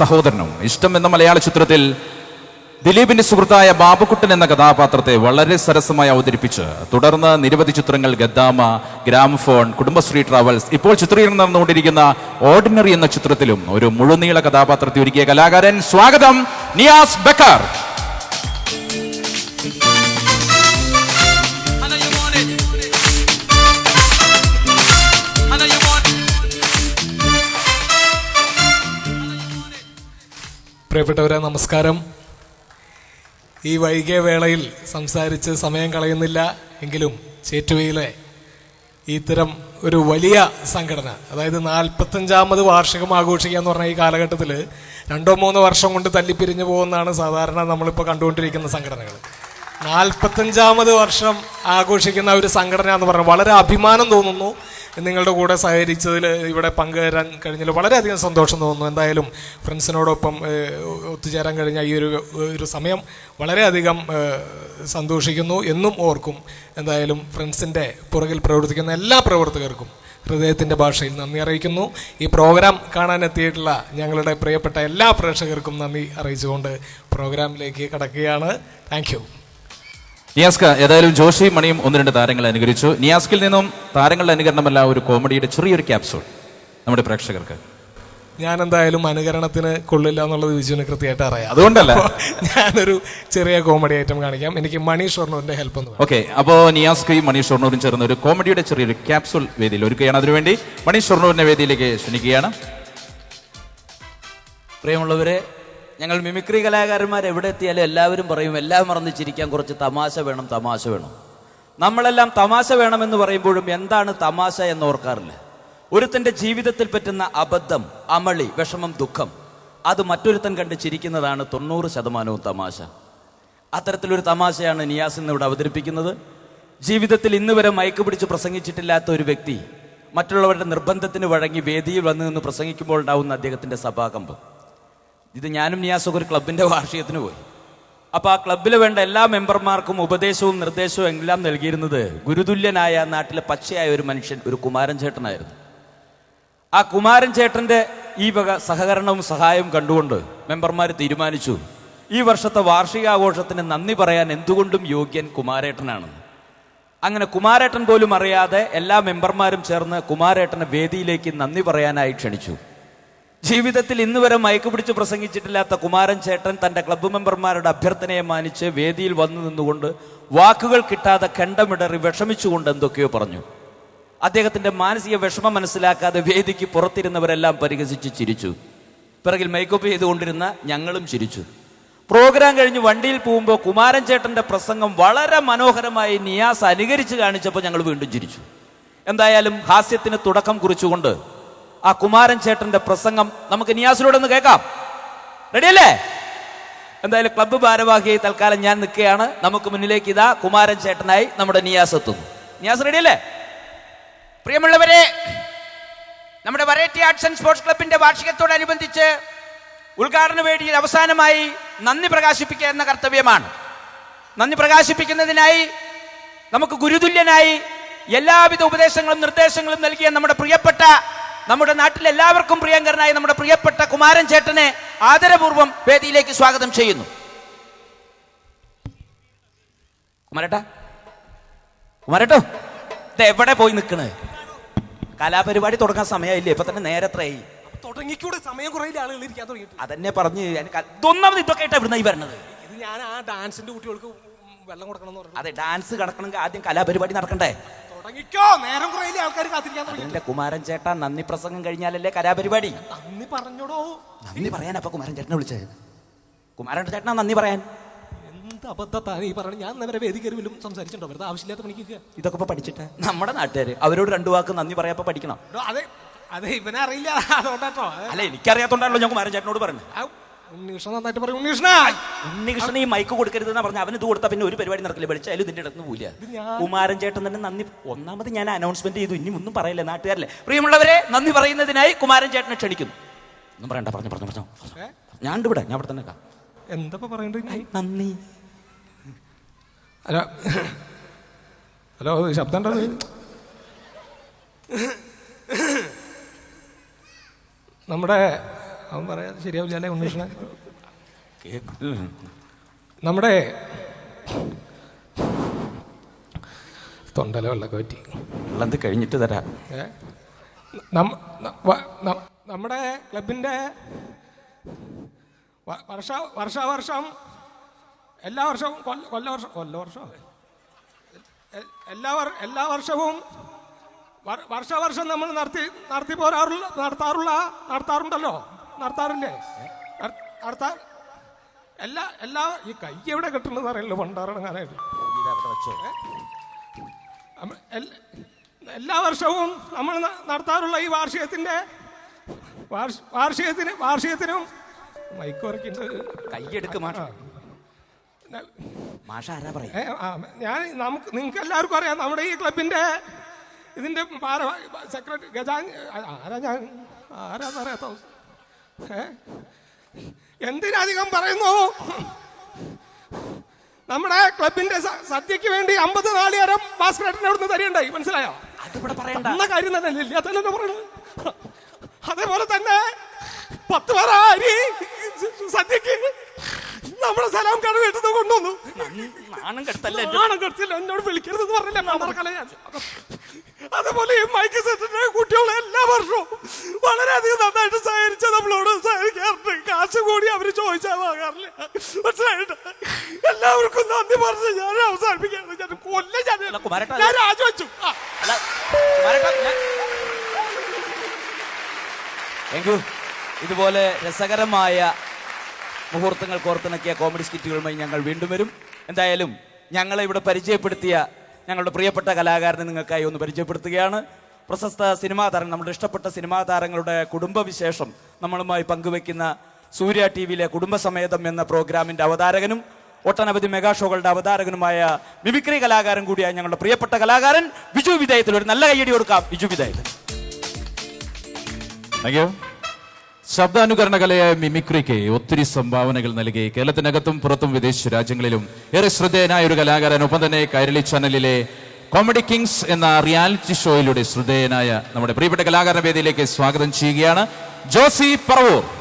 സഹോദരനും. ഇഷ്ടം എന്ന മലയാള ചിത്രത്തിൽ ദിലീപിന്റെ സുഹൃത്തായ ബാബുക്കുട്ടൻ എന്ന കഥാപാത്രത്തെ വളരെ സരസമായി അവതരിപ്പിച്ച് തുടർന്ന് നിരവധി ചിത്രങ്ങൾ ഗദ്ദാമ ഗ്രാമഫോൺ കുടുംബശ്രീ ട്രാവൽസ് ഇപ്പോൾ ചിത്രീകരണം നടന്നുകൊണ്ടിരിക്കുന്ന ഓർഡിനറി എന്ന ചിത്രത്തിലും ഒരു മുഴുനീള കഥാപാത്രത്തെ ഒരുക്കിയ കലാകാരൻ. സ്വാഗതം നിയാസ് ബക്കർ. പ്രിയപ്പെട്ടവരെ നമസ്കാരം. ഈ വൈകിയ വേളയിൽ സംസാരിച്ച് സമയം കളയുന്നില്ല എങ്കിലും ചേറ്റുവയിലെ ഇത്തരം ഒരു വലിയ സംഘടന അതായത് നാൽപ്പത്തഞ്ചാമത് വാർഷികം ആഘോഷിക്കുക എന്ന് പറഞ്ഞ ഈ കാലഘട്ടത്തിൽ രണ്ടോ മൂന്നോ വർഷം കൊണ്ട് തല്ലിപ്പിരിഞ്ഞു പോകുന്നതാണ് സാധാരണ നമ്മളിപ്പോൾ കണ്ടുകൊണ്ടിരിക്കുന്ന സംഘടനകൾ. നാൽപ്പത്തഞ്ചാമത് വർഷം ആഘോഷിക്കുന്ന ഒരു സംഘടന എന്ന് പറഞ്ഞാൽ വളരെ അഭിമാനം തോന്നുന്നു. നിങ്ങളുടെ കൂടെ സഹകരിച്ചതിൽ ഇവിടെ പങ്കുചേരാൻ കഴിഞ്ഞതിൽ വളരെയധികം സന്തോഷം തോന്നുന്നു. എന്തായാലും ഫ്രണ്ട്സിനോടൊപ്പം ഒത്തുചേരാൻ കഴിഞ്ഞ ഈ ഒരു ഒരു സമയം വളരെയധികം സന്തോഷിക്കുന്നു എന്നും ഓർക്കും. എന്തായാലും ഫ്രണ്ട്സിന്റെ പുറകിൽ പ്രവർത്തിക്കുന്ന എല്ലാ പ്രവർത്തകർക്കും ഹൃദയത്തിന്റെ ഭാഷയിൽ നന്ദി അറിയിക്കുന്നു. ഈ പ്രോഗ്രാം കാണാനെത്തിയിട്ടുള്ള ഞങ്ങളുടെ പ്രിയപ്പെട്ട എല്ലാ പ്രേക്ഷകർക്കും നന്ദി അറിയിച്ചുകൊണ്ട് പ്രോഗ്രാമിലേക്ക് കടക്കുകയാണ്. താങ്ക് നിയാസ്ക ഏതായാലും ജോഷി മണിയും ഒന്ന് രണ്ട് താരങ്ങളെ അനുകരിച്ചു. നിയാസ്കിൽ നിന്നും താരങ്ങളുടെ അനുകരണമല്ല ഒരു കോമഡിയുടെ ചെറിയൊരു ക്യാപ്സൂൾ നമ്മുടെ പ്രേക്ഷകർക്ക്. ഞാൻ എന്തായാലും അനുകരണത്തിന് കൊള്ളില്ല എന്നുള്ളത് വിജുവിന് കൃത്യമായിട്ട് അറിയാം. അതുകൊണ്ടല്ല. ഞാനൊരു ചെറിയ കോമഡി ഐറ്റം കാണിക്കാം. എനിക്ക് മണി ഷൊർണൂരിന്റെ ഹെൽപ്പ് ഒന്ന് ഓക്കെ അപ്പോ നിയാസ്കയും മണി ഷൊർണൂരും ചേർന്ന ഒരു കോമഡിയുടെ ചെറിയൊരു ക്യാപ്സൂൾ വേദിയിൽ ഒരുക്കുകയാണ്. അതിനുവേണ്ടി മണി ഷൊർണൂരിന്റെ വേദിയിലേക്ക് ക്ഷണിക്കുകയാണ്. പ്രിയമുള്ളവരെ ഞങ്ങൾ മിമിക്രി കലാകാരന്മാർ എവിടെ എത്തിയാലും എല്ലാവരും പറയും എല്ലാം മറന്ന് ചിരിക്കാൻ കുറച്ച് തമാശ വേണം തമാശ വേണം. നമ്മളെല്ലാം തമാശ വേണമെന്ന് പറയുമ്പോഴും എന്താണ് തമാശ എന്ന് ഓർക്കാറില്ല. ഒരുത്തന്റെ ജീവിതത്തിൽ പറ്റുന്ന അബദ്ധം അമളി വിഷമം ദുഃഖം അത് മറ്റൊരുത്തൻ കണ്ട് ചിരിക്കുന്നതാണ് തൊണ്ണൂറ് ശതമാനവും തമാശ. അത്തരത്തിലൊരു തമാശയാണ് നിയാസ് ഇന്ന് ഇവിടെ അവതരിപ്പിക്കുന്നത്. ജീവിതത്തിൽ ഇന്ന് വരെ മയക്ക് പിടിച്ച് പ്രസംഗിച്ചിട്ടില്ലാത്ത ഒരു വ്യക്തി മറ്റുള്ളവരുടെ നിർബന്ധത്തിന് വഴങ്ങി വേദിയിൽ വന്നു നിന്ന് പ്രസംഗിക്കുമ്പോൾ ഉണ്ടാവുന്ന അദ്ദേഹത്തിന്റെ സഭാകമ്പം. ഇത് ഞാനും നിയാസൊക്കെ ഒരു ക്ലബിന്റെ വാർഷികത്തിന് പോയി. അപ്പോൾ ആ ക്ലബിൽ വേണ്ട എല്ലാ മെമ്പർമാർക്കും ഉപദേശവും നിർദ്ദേശവും എല്ലാം നൽകിയിരുന്നത് ഗുരുതുല്യനായ നാട്ടിലെ പച്ചയായ ഒരു മനുഷ്യൻ ഒരു കുമാരൻ ചേട്ടനായിരുന്നു. ആ കുമാരൻ ചേട്ടന്റെ ഈ വക സഹകരണവും സഹായവും കണ്ടുകൊണ്ട് മെമ്പർമാർ തീരുമാനിച്ചു ഈ വർഷത്തെ വാർഷികാഘോഷത്തിന് നന്ദി പറയാൻ എന്തുകൊണ്ടും യോഗ്യൻ കുമാരേട്ടനാണ് അങ്ങനെ കുമാരേട്ടൻ പോലും അറിയാതെ എല്ലാ മെമ്പർമാരും ചേർന്ന് കുമാരേട്ടനെ വേദിയിലേക്ക് നന്ദി പറയാനായി ക്ഷണിച്ചു. ജീവിതത്തിൽ ഇന്ന് വരെ മയക്ക് പിടിച്ച് പ്രസംഗിച്ചിട്ടില്ലാത്ത കുമാരൻ ചേട്ടൻ തന്റെ ക്ലബ്ബ് മെമ്പർമാരുടെ അഭ്യർത്ഥനയെ മാനിച്ച് വേദിയിൽ വന്നു നിന്നുകൊണ്ട് വാക്കുകൾ കിട്ടാതെ കണ്ടമിടറി വിഷമിച്ചുകൊണ്ട് എന്തൊക്കെയോ പറഞ്ഞു. അദ്ദേഹത്തിന്റെ മാനസിക വിഷമം മനസ്സിലാക്കാതെ വേദിക്ക് പുറത്തിരുന്നവരെല്ലാം പരിഹസിച്ച് ചിരിച്ചു. പിറകിൽ മേക്കപ്പ് ചെയ്തുകൊണ്ടിരുന്ന ഞങ്ങളും ചിരിച്ചു. പ്രോഗ്രാം കഴിഞ്ഞ് വണ്ടിയിൽ പോകുമ്പോൾ കുമാരൻ ചേട്ടന്റെ പ്രസംഗം വളരെ മനോഹരമായി നിയാസ് അനുകരിച്ച് കാണിച്ചപ്പോൾ ഞങ്ങൾ വീണ്ടും ചിരിച്ചു. എന്തായാലും ഹാസ്യത്തിന് തുടക്കം കുറിച്ചുകൊണ്ട് ആ കുമാരൻ ചേട്ടന്റെ പ്രസംഗം നമുക്ക് നിയാസിലൂടെ ഒന്ന് കേൾക്കാം. റെഡിയല്ലേ എന്തായാലും ക്ലബ്ബ് ഭാരവാഹിയായി തൽക്കാലം ഞാൻ നിൽക്കുകയാണ്. നമുക്ക് മുന്നിലേക്ക് ഇതാ കുമാരൻ ചേട്ടനായി നമ്മുടെ നിയാസ് എത്തുന്നു. നിയാസ് റെഡിയല്ലേ പ്രിയമുള്ളവരെ നമ്മുടെ വെറൈറ്റി ആർട്സ് ആൻഡ് സ്പോർട്സ് ക്ലബിന്റെ വാർഷികത്തോടനുബന്ധിച്ച് ഉദ്ഘാടന വേദിയിൽ അവസാനമായി നന്ദി പ്രകാശിപ്പിക്കുക എന്ന കർത്തവ്യമാണ്. നന്ദി പ്രകാശിപ്പിക്കുന്നതിനായി നമുക്ക് ഗുരുതുല്യനായി എല്ലാവിധ ഉപദേശങ്ങളും നിർദ്ദേശങ്ങളും നൽകിയ നമ്മുടെ പ്രിയപ്പെട്ട നമ്മുടെ നാട്ടിൽ എല്ലാവർക്കും പ്രിയങ്കരനായ നമ്മുടെ പ്രിയപ്പെട്ട കുമാരൻ ചേട്ടനെ ആദരപൂർവം വേദിയിലേക്ക് സ്വാഗതം ചെയ്യുന്നു. കുമാരട്ടാ കുമാരട്ടോ ഇത് എവിടെ പോയി നിൽക്കണേ? കലാപരിപാടി തുടങ്ങാൻ സമയമില്ലേ ഇപ്പൊ തന്നെ നേരത്രയായി. തുടങ്ങിക്കൂടെ? സമയം കുറേ ആളുകൾ ഇരിക്കാൻ തുടങ്ങിയിട്ട്. അതെന്നെ പറഞ്ഞ് ഇതൊന്നാമത് ഇതൊക്കെ ആയിട്ടാ ഇവിടുന്ന് ഈ വരണത്. ഇത് ഞാൻ ആ ഡാൻസിന്റെ കുട്ടികൾക്ക് വെള്ളം കൊടുക്കണം അതെ ഡാൻസ് കിടക്കണമെങ്കിൽ ആദ്യം കലാപരിപാടി നടക്കണ്ടേ? തുടങ്ങിക്കോ നേരം കുറയില്ലേ ആൾക്കാർ കാത്തിരിക്കാൻ തുടങ്ങി എന്റെ കുമാരൻ ചേട്ടാ നന്ദി പ്രസംഗം കഴിഞ്ഞാലല്ലേ കലാപരിപാടി? നന്ദി പറഞ്ഞോടോ. നന്ദി പറയാൻ അപ്പൊ കുമാരൻ ചേട്ടനെ വിളിച്ചത്. കുമാരൻ ചേട്ടനാ നന്ദി പറയാൻ. എന്ത് അബദ്ധത്താണ് ഈ പറഞ്ഞത് ഞാൻ നേരെ വേദി കയറി വല്ലതും സംസാരിച്ചിട്ടുണ്ടോ? വെറുതെ ആവശ്യമില്ലാത്ത പണിക്ക് ഇതൊക്കെ ഇപ്പൊ പഠിച്ചിട്ട്. നമ്മുടെ നാട്ടുകാര് അവരോട് രണ്ടു വാക്ക് നന്ദി പറയാപ്പോ പഠിക്കണം. അതെ അതെ ഇവനെ അറിയില്ല. അതുകൊണ്ടാട്ടോ. അത് അല്ല എനിക്കറിയാത്തോണ്ടാണല്ലോ ഞാൻ കുമാരൻ ചേട്ടനോട് പറഞ്ഞു ആ ഉണ്ണീഷ്ണ നന്നായിട്ട് പറയും ഉണ്ണീഷ്ണ ഉണ്ണികൃഷ്ണൻ ഈ മൈക്ക് കൊടുക്കരുത് എന്ന് പറഞ്ഞ അവന് ഇത് കൊടുത്താൽ പിന്നെ ഒരു പരിപാടി നടക്കില്ല. വിളിച്ചാലും ഇതിന്റെ അടുത്ത് പോവില്ല. കുമാരൻ ചേട്ടൻ തന്നെ നന്ദി. ഒന്നാമത് ഞാൻ അനൗൺസ്മെന്റ് ചെയ്തു. ഇനി ഒന്നും പറയില്ല നാട്ടുകാരല്ലേ? പ്രിയമുള്ളവരെ നന്ദി പറയുന്നതിനായി കുമാരൻ ചേട്ടനെ ക്ഷണിക്കുന്നു. ഒന്നും പറയണ്ട പറഞ്ഞു പറഞ്ഞു പറഞ്ഞു ഞാൻ ഇവിടെ. ഞാൻ ഇവിടെ തന്നെ. എന്താ പറയണ്ടത് ഇനി? നന്ദി. ഹലോ. ഹലോ ശബ്ദം നമ്മുടെ അവൻ പറയാ ശരിയാവില്ല ഉണ്ണികൃഷ്ണൻ? നമ്മുടെ തൊണ്ടല വെള്ളമൊക്കെ പറ്റി. വെള്ളം കഴിഞ്ഞിട്ട് തരാം. നമ്മുടെ ക്ലബിന്റെ വർഷ വർഷാവർഷം എല്ലാ വർഷവും കൊല്ല വർഷം കൊല്ല വർഷം എല്ലാ എല്ലാ വർഷവും വർ- വർഷാവർഷം നമ്മൾ നടത്തി നടത്തി പോരാറുള്ള നടത്താറുള്ള നടത്താറുണ്ടല്ലോ. നടത്താറില്ലേ? നട- നടത്താ? എല്ലാ എല്ലാ ഈ കൈ എവിടെ കിട്ടുന്നത് അറിയില്ല പണ്ടാറടങ്ങാനായിട്ട് അമ്മ- എല്ലാ വർഷവും നമ്മൾ നടത്താറുള്ള ഈ വാർഷികത്തിന്റെ വാർഷ- വാർഷികത്തിന് വാർഷികത്തിനും മൈക്ക് ഉറക്കിണ്ട് കൈയെടുക്ക് മാഷ. മാഷ ആരാ പറയും ഞാൻ നമുക്ക് നിങ്ങൾക്ക് എല്ലാവർക്കും അറിയാം നമ്മുടെ ഈ ക്ലബിന്റെ ഇതിന്റെ സെക്രട്ടറി ഗജാ ആരാ ഞാൻ ആരാന്നറിയാത്ത എന്തിനധികം പറയുന്നു? നമ്മുടെ ക്ലബിന്റെ സദ്യക്ക് വേണ്ടി അമ്പത് നാളികേരം ഭാസ്കരേട്ടനെ അവിടുന്ന് തരണ്ടായി മനസ്സിലായോ? അതിവിടെ പറയണ്ട. എന്ന കാര്യം തന്നെ ഇല്ല അതല്ലേ പറയുന്നത് അതേപോലെ തന്നെ പത്ത് പറ അരി സദ്യക്ക് നമ്മുടെ സലാം കട വീട്ടിൽ നിന്ന് കൊണ്ടുവന്നു. നാണം കെടുത്തല്ലേ? നാണം കെടുത്തില്ല. എന്നോട് വിളിക്കരുതെന്ന് പറഞ്ഞില്ല. അതേപോലെ അതുപോലെ ഈ മൈക്ക് നന്ദി പറഞ്ഞ് ഞാൻ അവസാനിപ്പിക്കാണ് ഞാൻ കൊല്ല ഞാൻ അല്ല, കുമാരേട്ടാ, ഞാൻ രാജിവെച്ചു. ആ. അല്ല, കുമാരേട്ടാ, ഞാൻ- Thank ഇതുപോലെ രസകരമായ മുഹൂർത്തങ്ങൾ കോർത്തിണക്കിയ കോമഡി സ്കിറ്റുകളുമായി ഞങ്ങൾ വീണ്ടും വരും. എന്തായാലും ഞങ്ങളെ ഇവിടെ പരിചയപ്പെടുത്തിയ ഞങ്ങളുടെ പ്രിയപ്പെട്ട കലാകാരനെ നിങ്ങൾക്കായി ഒന്ന് പരിചയപ്പെടുത്തുകയാണ്. പ്രശസ്ത സിനിമാ താരം നമ്മുടെ ഇഷ്ടപ്പെട്ട സിനിമാ താരങ്ങളുടെ കുടുംബവിശേഷം നമ്മളുമായി പങ്കുവെക്കുന്ന സൂര്യ ടി വിയിലെ കുടുംബസമേതം എന്ന പ്രോഗ്രാമിന്റെ അവതാരകനും ഒട്ടനവധി മെഗാ ഷോകളുടെ അവതാരകനുമായ മിമിക്രി കലാകാരൻ കൂടിയായ ഞങ്ങളുടെ പ്രിയപ്പെട്ട കലാകാരൻ വിജു വിധേയത്തിൽ ഒരു നല്ല കയ്യടി കൊടുക്കാം. വിജു വിധേയത്തിൽ ശബ്ദാനുകരണ കലയായ മിമിക്രിക്ക് ഒത്തിരി സംഭാവനകൾ നൽകി. കേരളത്തിനകത്തും പുറത്തും വിദേശ രാജ്യങ്ങളിലും ഏറെ ശ്രദ്ധേയനായ ഒരു കലാകാരൻ. ഒപ്പം തന്നെ കൈരളി ചാനലിലെ കോമഡി കിങ്സ് എന്ന റിയാലിറ്റി ഷോയിലൂടെ ശ്രദ്ധേയനായ നമ്മുടെ പ്രിയപ്പെട്ട കലാകാരൻ വേദിയിലേക്ക് സ്വാഗതം ചെയ്യുകയാണ്. ജോസി പറവൂർ.